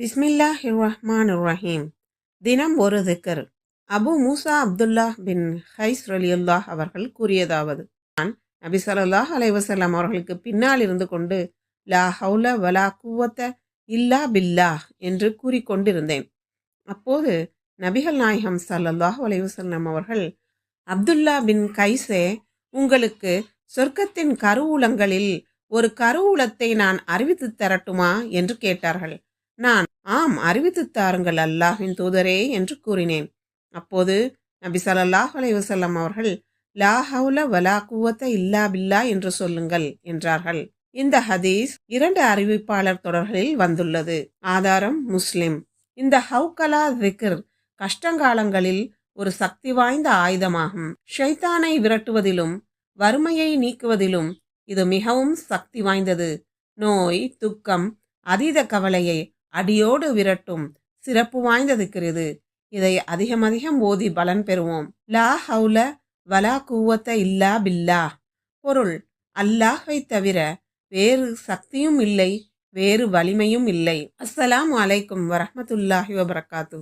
பிஸ்மில்லாஹ் ரஹ்மான் ரஹீம் தினம் ஒரு திக்கர். Abu Musa Abdullah bin Qais ரலியுல்லாஹ் அவர்கள் கூறியதாவது நான் நபி ஸல்லல்லாஹு அலைவசல்லாம் அவர்களுக்கு பின்னால் இருந்து கொண்டு லா ஹவுல வலா குவத்த இல்லா பில்லாஹ் என்று கூறிக்கொண்டிருந்தேன் அப்போது நபிகள் நாயகம் ஸல்லல்லாஹு அலைஹி அவர்கள் அப்துல்லா பின் கைஸே உங்களுக்கு சொர்க்கத்தின் கருவூலங்களில் ஒரு கருவூலத்தை நான் அறிவித்து தரட்டுமா? என்று கேட்டார்கள். நான் ஆம் அறிவித்து தாருங்கள் அல்லாஹின் தூதரே என்று கூறினேன். அப்போது நபி சல்லாஹ் அலைவசல்லம் அவர்கள் லா ஹவுல வலா குவத்த இல்லா பில்லா என்று சொல்லுங்கள் என்றார்கள். இந்த ஹதீஸ் இரண்டு அறிவிப்பாளர் தொடர்களில் வந்துள்ளது. ஆதாரம் முஸ்லிம். இந்த ஹவுகலா திக்ர் கஷ்டங்காலங்களில் ஒரு சக்தி வாய்ந்த ஆயுதமாகும். ஷைத்தானை விரட்டுவதிலும் வறுமையை நீக்குவதிலும் இது மிகவும் சக்தி வாய்ந்தது. நோய் துக்கம் அதீத கவலையை அடியோடு விரட்டும் சிறப்பு வாய்ந்ததுக்கிறது. இதை அதிகம் அதிகம் ஓதி பலன் பெறுவோம். லா ஹவுல வலா கூவத்த இல்லா பில்லா. பொருள் அல்லாஹை தவிர வேறு சக்தியும் இல்லை வேறு வலிமையும் இல்லை. அஸ்ஸலாம் அலைக்கும் வரமத்துல்லாஹி வபரகாத்து